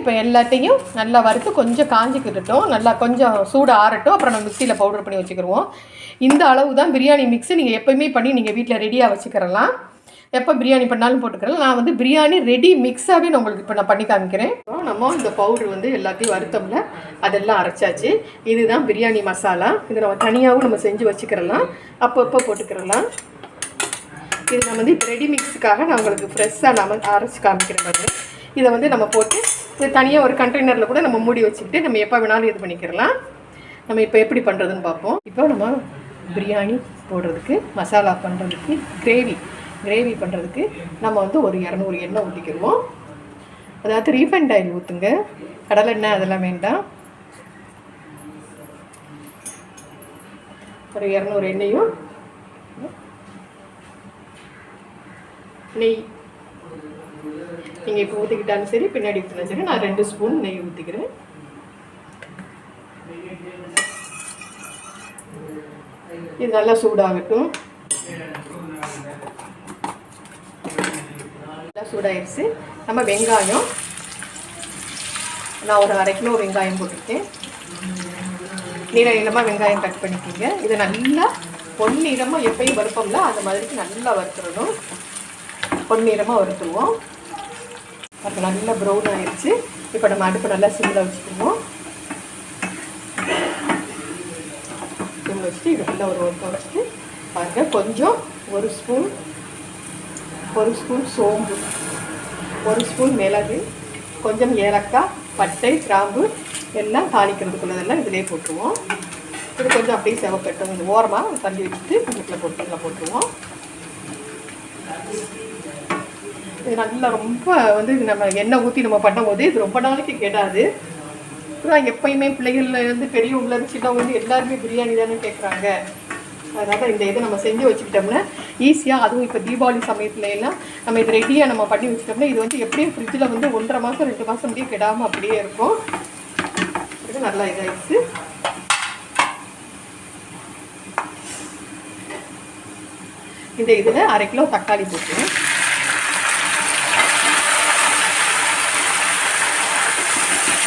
இப்போ எல்லாத்தையும் நல்லா வறுத்து கொஞ்சம் காஞ்சிக்கிட்டுட்டோம் நல்லா கொஞ்சம் சூடு ஆறட்டும் அப்புறம் நம்ம மிக்சியில் பவுடர் பண்ணி வச்சுக்கிருவோம். இந்த அளவு தான் பிரியாணி மிக்ஸு நீங்கள் எப்போயுமே பண்ணி நீங்கள் வீட்டில் ரெடியாக வச்சுக்கிறலாம் எப்போ பிரியாணி பண்ணாலும் போட்டுக்கிறேன் நான் வந்து பிரியாணி ரெடி மிக்ஸாகவே நான் உங்களுக்கு இப்போ நான் பண்ணி காமிக்கிறேன். நம்ம இந்த பவுடர் வந்து எல்லாத்தையும் வறுத்தோம்ல அதெல்லாம் அரைச்சாச்சு. இதுதான் பிரியாணி மசாலா. இது நம்ம தனியாகவும் நம்ம செஞ்சு வச்சுக்கிறலாம் அப்பப்போ போட்டுக்கிறலாம் இது நம்ம வந்து இப்போ ரெடி மிக்ஸுக்காக நான் உங்களுக்கு ஃப்ரெஷ்ஷாக நம்ம அரைச்சி காமிக்கிறேன் இதை வந்து நம்ம போட்டு இது தனியாக ஒரு கண்டெய்னரில் கூட நம்ம மூடி வச்சுக்கிட்டு நம்ம எப்போ வேணாலும் இது பண்ணிக்கிறலாம் நம்ம இப்போ எப்படி பண்ணுறதுன்னு பார்ப்போம். இப்போ நம்ம பிரியாணி போடுறதுக்கு மசாலா பண்ணுறதுக்கு கிரேவி கிரேவி பண்ணுறதுக்கு நம்ம வந்து ஒரு இரநூறு எண்ணெய் ஊற்றிக்கிடுவோம் அதாவது ரீஃபைண்ட் ஆயில் ஊற்றுங்க கடலை எண்ணெய் அதெல்லாம் வேண்டாம். ஒரு இரநூறு எண்ணெயும் நெய். நீங்கள் இப்போ ஊற்றிக்கிட்டாலும் சரி பின்னாடி ஊற்றினாலும் சரி நான் ரெண்டு ஸ்பூன் நெய் ஊற்றிக்கிறேன் இது நல்லா சூடாகட்டும். நல்லா சூடாயிருச்சு. நம்ம வெங்காயம். நான் ஒரு அரை கிலோ வெங்காயம் போட்டிருக்கேன். நீள நீளமாக வெங்காயம் கட் பண்ணிக்கோங்க. இதை நல்லா பொன்னிறமாக எப்பயும் வறுப்போம்ல அந்த மாதிரிக்கு நல்லா வறுத்துடணும். பொன்னிறமாக வறுத்துருவோம். அப்போ நல்லா ப்ரௌன் ஆகிடுச்சு இப்போ நம்ம அடுப்பு நல்லா சிம்மில் வச்சுக்குவோம் சிம்மில் வச்சுட்டு இது நல்லா ஒரு ஒருத்த வச்சுட்டு பாருங்கள் கொஞ்சம் ஒரு ஸ்பூன் ஒரு ஸ்பூன் சோம்பு ஒரு ஸ்பூன் மிளகு கொஞ்சம் ஏலக்காய் பட்டை கிராம்பு எல்லாம் தாளிக்கிறதுக்குள்ளதெல்லாம் இதிலே போட்டுருவோம். இது கொஞ்சம் அப்படியே செவக்கட்டும். கொஞ்சம் ஓரமாக தள்ளி வச்சுட்டு வீட்டில் போட்டு போட்டுருவோம். இது நல்லா ரொம்ப வந்து நம்ம எண்ணெய் ஊற்றி நம்ம பண்ணும்போது இது ரொம்ப நாளைக்கு கெடாது. அப்புறம் எப்பயுமே பிள்ளைகள்லேருந்து இருந்து சின்னவங்க வந்து எல்லாருமே பிரியாணி தானே கேட்குறாங்க அதனால் இந்த இதை நம்ம செஞ்சு வச்சுக்கிட்டோம்னா ஈஸியாக அதுவும் இப்போ தீபாவளி சமயத்துல எல்லாம் நம்ம இது ரெடியாக நம்ம பண்ணி வச்சுட்டோம்னா இது வந்து எப்படியும் ஃப்ரிட்ஜில் வந்து ஒன்றரை மாதம் ரெண்டு மாதம் முடிய கெடாமல் அப்படியே இருக்கும். இது நல்லா இதாகிடுச்சு இந்த இதில் அரை கிலோ தக்காளி போட்டுருவேன்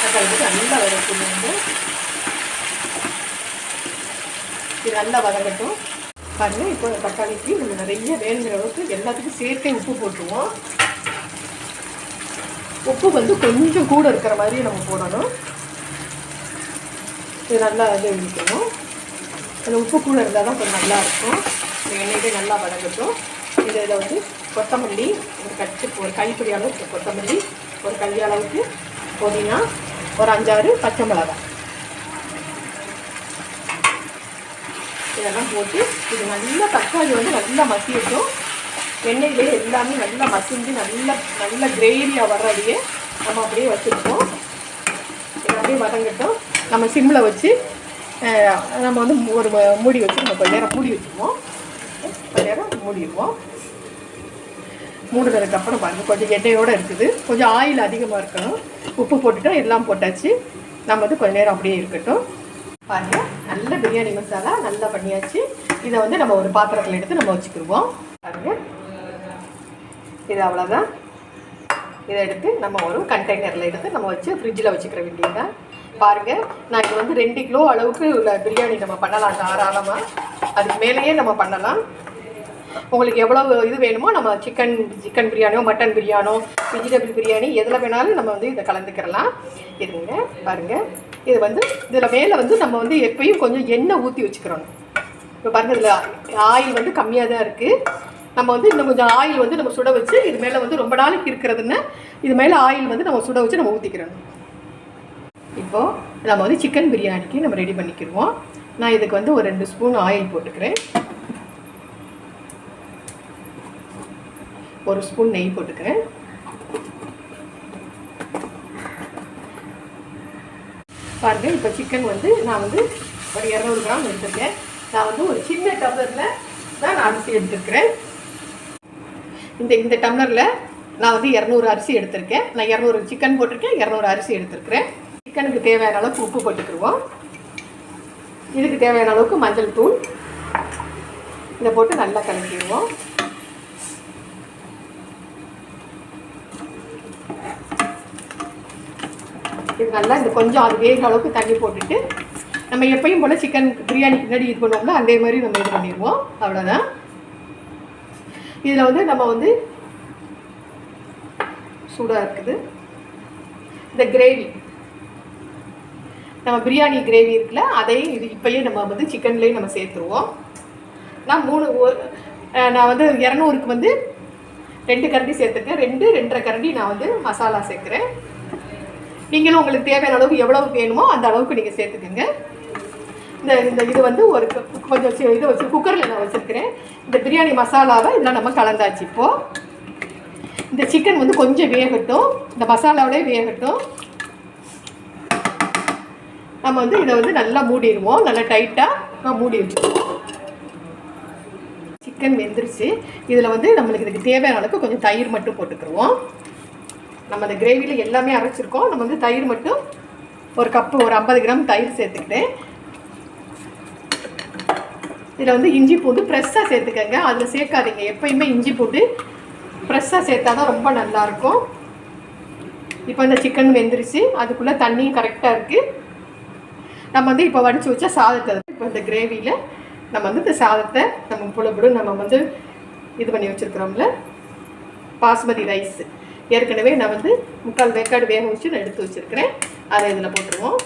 தக்காளி போட்டு நல்லா வதக்கணும் இது நல்லா வதங்கட்டும். பாருங்கள் இப்போ தக்காளிக்கு நம்ம நிறைய வேணுங்கிற அளவுக்கு எல்லாத்துக்கும் சேர்த்தே உப்பு போட்டுருவோம். உப்பு வந்து கொஞ்சம் கூட இருக்கிற மாதிரி நம்ம போடணும். இது நல்லா இது விழிக்கணும் அந்த உப்பு கூட இருந்தால் தான் கொஞ்சம் நல்லா இருக்கும். இந்த எண்ணெயிலே நல்லா வதங்கட்டும். இது இதில் வந்து கொத்தமல்லி ஒரு கட்டு ஒரு கைப்பிடி அளவுக்கு கொத்தமல்லி ஒரு கை அளவுக்கு புதினா ஒரு அஞ்சாறு பச்சை மிளகாய். இதெல்லாம் போட்டு இது நல்லா தக்காளி வந்து நல்லா மசியட்டும். எண்ணெயிலே எல்லாமே நல்லா மசிஞ்சு நல்லா நல்ல கிரேவியாக வர்றதையே நம்ம அப்படியே வச்சுருக்கோம். அப்படியே வதங்கட்டும். நம்ம சிம்மில் வச்சு நம்ம வந்து ஒரு மூடி வச்சு நம்ம கொஞ்ச நேரம் மூடி வச்சுருவோம். கொஞ்ச நேரம் மூடிடுவோம். மூடுதலுக்கு அப்புறம் பாருங்கள் கொஞ்சம் எண்ணெயோடு இருக்குது. கொஞ்சம் ஆயில் அதிகமாக இருக்கணும். உப்பு போட்டுட்டோம் எல்லாம் போட்டாச்சு. நம்ம வந்து கொஞ்ச நேரம் அப்படியே இருக்கட்டும். பாருங்கள் நல்ல பிரியாணி மசாலா நல்லா பண்ணியாச்சு. இதை வந்து நம்ம ஒரு பாத்திரத்தில் எடுத்து நம்ம வச்சுக்கிடுவோம் பாருங்கள் இது அவ்வளோதான் இதை எடுத்து நம்ம ஒரு கண்டெய்னரில் எடுத்து நம்ம வச்சு ஃப்ரிட்ஜில் வச்சுக்கிற வேண்டியதுதான். பாருங்கள் நான் இது வந்து ரெண்டு கிலோ அளவுக்கு உள்ள பிரியாணி நம்ம பண்ணலாம் தாராளமாக அதுக்கு மேலேயே நம்ம பண்ணலாம். உங்களுக்கு எவ்வளோ இது வேணுமோ நம்ம சிக்கன் சிக்கன் பிரியாணியோ மட்டன் பிரியாணோ வெஜிடபிள் பிரியாணி எதில் வேணாலும் நம்ம வந்து இதை கலந்துக்கிறலாம் இருங்க பாருங்கள் இது வந்து இதில் மேலே வந்து நம்ம வந்து எப்பயும் கொஞ்சம் எண்ணெய் ஊற்றி வச்சுக்கிறோம் இப்போ பாருங்கள் இதில் ஆயில் வந்து கம்மியாக தான் இருக்குது நம்ம வந்து இன்னும் கொஞ்சம் ஆயில் வந்து நம்ம சுட வச்சு இது மேலே வந்து ரொம்ப நாளைக்கு இருக்கிறதுன்னு இது மேலே ஆயில் வந்து நம்ம சுட வச்சு நம்ம ஊற்றிக்கிறோம் இப்போது நம்ம வந்து சிக்கன் பிரியாணிக்கு நம்ம ரெடி பண்ணிக்கிடுவோம். நான் இதுக்கு வந்து ஒரு ரெண்டு ஸ்பூன் ஆயில் போட்டுக்கிறேன். ஒரு ஸ்பூன் நெய் போட்டுக்கிறேன். பாருங்க இப்போ சிக்கன் வந்து நான் வந்து ஒரு இரநூறு கிராம் எடுத்துருக்கேன். நான் வந்து ஒரு சின்ன டம்ளரில் தான் நான் அரிசி எடுத்துருக்கிறேன். இந்த இந்த டம்ளரில் நான் வந்து இரநூறு அரிசி எடுத்திருக்கேன். நான் இரநூறு சிக்கன் போட்டிருக்கேன் இரநூறு அரிசி எடுத்திருக்கிறேன். சிக்கனுக்கு தேவையான அளவுக்கு உப்பு போட்டுக்கிடுவோம். இதுக்கு தேவையான அளவுக்கு மஞ்சள் தூள். இதை போட்டு நல்லா கலக்கிடுவோம். இது நல்லா இந்த கொஞ்சம் அது வேகிற அளவுக்கு தண்ணி போட்டுட்டு நம்ம எப்பயும் போல் சிக்கன் பிரியாணிக்கு முன்னாடி இது பண்ணுவோம்ல அதே மாதிரி நம்ம இது பண்ணிடுவோம். அவ்வளோதான் இதில் வந்து நம்ம வந்து சூடாக இருக்குது. இந்த கிரேவி நம்ம பிரியாணி கிரேவி இருக்குல்ல அதையும் இது இப்போயே நம்ம வந்து சிக்கன்லேயும் நம்ம சேர்த்துருவோம். நான் மூணு நான் வந்து இரநூறுக்கு வந்து ரெண்டு கரண்டி சேர்த்துருக்கேன். ரெண்டு ரெண்டரை கரண்டி நான் வந்து மசாலா சேர்க்குறேன். நீங்களும் உங்களுக்கு தேவையான அளவுக்கு எவ்வளவு வேணுமோ அந்த அளவுக்கு நீங்கள் சேர்த்துக்கோங்க. இந்த இந்த இது வந்து ஒரு க- கொஞ்சம் சி- இது வச்சு குக்கரில் நான் வச்சுருக்கிறேன். இந்த பிரியாணி மசாலாவை இதெல்லாம் நம்ம கலந்தாச்சு இப்போது இந்த சிக்கன் வந்து கொஞ்சம் வேகட்டும். இந்த மசாலாவிலே வேகட்டும். நம்ம வந்து இதை வந்து நல்லா மூடிடுவோம். நல்லா டைட்டாக நான் மூடி சிக்கன் வெந்துருச்சு. இதில் வந்து நம்மளுக்கு இதுக்கு தேவையான அளவுக்கு கொஞ்சம் தயிர் மட்டும் போட்டுக்கிருவோம் நம்ம அந்த கிரேவியில் எல்லாமே அரைச்சிருக்கோம். நம்ம வந்து தயிர் மட்டும் ஒரு கப்பு ஒரு ஐம்பது கிராம் தயிர் சேர்த்துக்கிட்டேன் இதில் வந்து இஞ்சி பூண்டு ஃப்ரெஷ்ஷாக சேர்த்துக்கங்க. அதில் சேர்க்காதீங்க. எப்பயுமே இஞ்சி பூண்டு ஃப்ரெஷ்ஷாக சேர்த்தா தான் ரொம்ப நல்லாயிருக்கும். இப்போ இந்த சிக்கன் வெந்துருச்சு. அதுக்குள்ளே தண்ணியும் கரெக்டாக இருக்குது நம்ம வந்து இப்போ வடித்து வச்சா சாதத்தை இப்போ இந்த கிரேவியில் நம்ம வந்து இந்த சாதத்தை நம்ம புலப்படு நம்ம வந்து இது பண்ணி வச்சுருக்குறோம்ல. பாஸ்மதி ரைஸு ஏற்கனவே நான் வந்து முக்கால் வேக்காடு வேக வச்சு நான் எடுத்து வச்சுருக்கிறேன். அதை இதில் போட்டுருவோம்.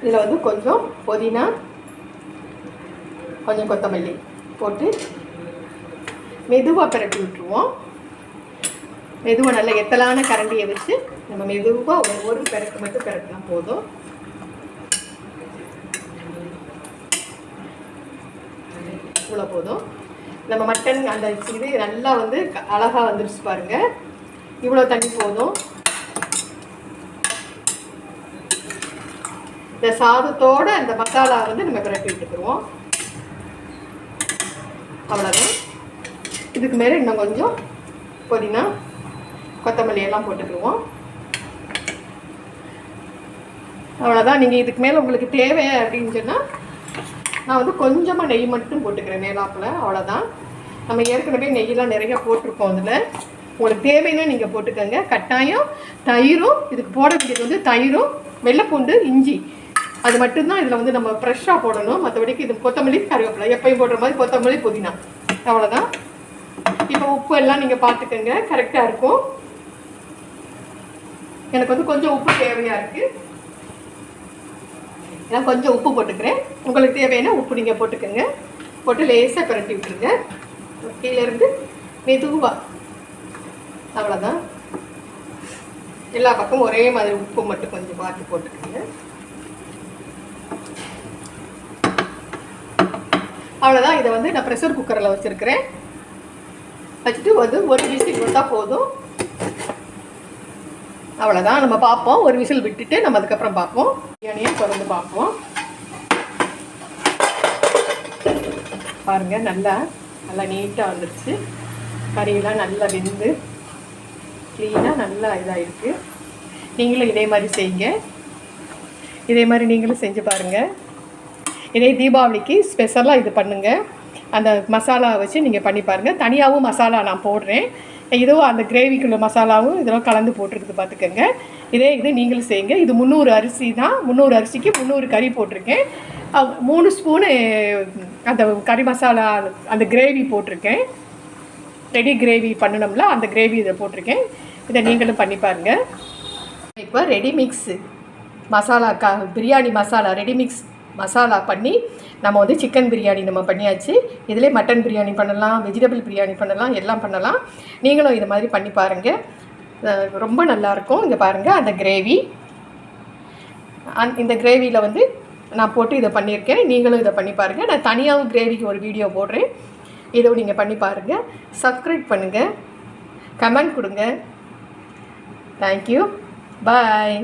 இதில் வந்து கொஞ்சம் புதினா கொஞ்சம் கொத்தமல்லி போட்டு மெதுவாக பிரட்டி விட்டுருவோம். மெதுவாக நல்ல எத்தலான கரண்டியை வச்சு நம்ம மெதுவாக ஒவ்வொரு பிறக்கு மட்டும் பிறக்கலாம் போதும். இவ்வளோ போதும். நம்ம மட்டன் அந்த இது நல்லா வந்து அழகாக வந்துருச்சு பாருங்கள் இவ்வளோ தண்ணி போதும். இந்த சாதத்தோட அந்த மசாலா வந்து நம்ம பிரட்டி விட்டுக்குருவோம் அவ்வளோதான் இதுக்கு மேலே இன்னும் கொஞ்சம் புதினா கொத்தமல்லி எல்லாம் போட்டுக்குருவோம் அவ்வளோதான் நீங்கள் இதுக்கு மேலே உங்களுக்கு தேவை அப்படின்னு சொன்னால் நான் வந்து கொஞ்சமாக நெய் மட்டும் போட்டுக்கிறேன் மேலாப்பில் அவ்வளோதான் நம்ம ஏற்கனவே நெய்யெல்லாம் நிறைய போட்டிருக்கோம் அதில். உங்களுக்கு தேவைன்னா நீங்கள் போட்டுக்கோங்க. கட்டாயம் தயிரும் இதுக்கு போட வேண்டியது வந்து தயிரும் வெள்ளைப்பூண்டு இஞ்சி. அது மட்டும்தான் இதில் வந்து நம்ம ஃப்ரெஷ்ஷாக போடணும். மற்றபடிக்கு இது கொத்தமல்லி கருவேப்பிலை எப்பயும் போடுற மாதிரி கொத்தமல்லி புதினா. அவ்வளோதான் இப்போ உப்பு எல்லாம் நீங்கள் பார்த்துக்கோங்க. கரெக்டாக இருக்கும். எனக்கு வந்து கொஞ்சம் உப்பு தேவையாக இருக்குது நான் கொஞ்சம் உப்பு போட்டுக்கிறேன். உங்களுக்கு தேவையான உப்பு நீங்கள் போட்டுக்கோங்க. போட்டு லேசாக பிரட்டி விட்டுருங்க. கீழேருந்து மெதுவாக அவ்வளோதான் எல்லா பக்கமும் ஒரே மாதிரி உப்பு மட்டும் கொஞ்சம் பார்த்து போட்டுக்கோங்க. அவ்வளோதான் இதை வந்து நான் ப்ரெஷர் குக்கரில் வச்சுருக்கிறேன். வச்சுட்டு வந்து ஒரு விசில் கொடுத்தா போதும். அவ்வளோதான் நம்ம பார்ப்போம். ஒரு விசில் விட்டுட்டு நம்ம அதுக்கப்புறம் பார்ப்போம். பிரியாணியை திறந்து பார்ப்போம். பாருங்க நல்லா நல்லா நீட்டாக வந்துருச்சு. கறியெல்லாம் நல்லா வெந்து க்ளீனாக நல்லா இதாக இருக்குது நீங்களும் இதே மாதிரி செய்யுங்க. இதே மாதிரி நீங்களும் செஞ்சு பாருங்கள் இதே தீபாவளிக்கு ஸ்பெஷலாக இது பண்ணுங்கள் அந்த மசாலா வச்சு நீங்கள் பண்ணி பாருங்கள் தனியாகவும் மசாலா நான் போடுறேன். இதுவும் அந்த கிரேவிக்குள்ள மசாலாவும் இதெல்லாம் கலந்து போட்டிருக்குது பார்த்துக்கோங்க. இதே இது நீங்களும் செய்யுங்க. இது முந்நூறு அரிசி தான். முந்நூறு அரிசிக்கு முந்நூறு கறி போட்டிருக்கேன். மூணு ஸ்பூனு அந்த கறி மசாலா அந்த கிரேவி போட்டிருக்கேன். ரெடி கிரேவி பண்ணணும்ல அந்த கிரேவி இதை போட்டிருக்கேன். இதை நீங்களும் பண்ணி பாருங்கள் இப்போ ரெடி மிக்ஸு மசாலா கா பிரியாணி மசாலா ரெடி மிக்ஸ் மசாலா பண்ணி நம்ம வந்து சிக்கன் பிரியாணி நம்ம பண்ணியாச்சு. இதிலே மட்டன் பிரியாணி பண்ணலாம் வெஜிடபிள் பிரியாணி பண்ணலாம் எல்லாம் பண்ணலாம். நீங்களும் இது மாதிரி பண்ணி பாருங்கள் ரொம்ப நல்லாயிருக்கும். இங்கே பாருங்கள் அந்த கிரேவி. அந் இந்த கிரேவியில் வந்து நான் போட்டு இதை பண்ணியிருக்கேன். நீங்களும் இதை பண்ணி பாருங்கள் நான் தனியாகவும் கிரேவிக்கு ஒரு வீடியோ போடுறேன். இதை நீங்கள் பண்ணி பாருங்கள் சப்ஸ்கிரைப் பண்ணுங்கள் கமெண்ட் கொடுங்க. Thank you bye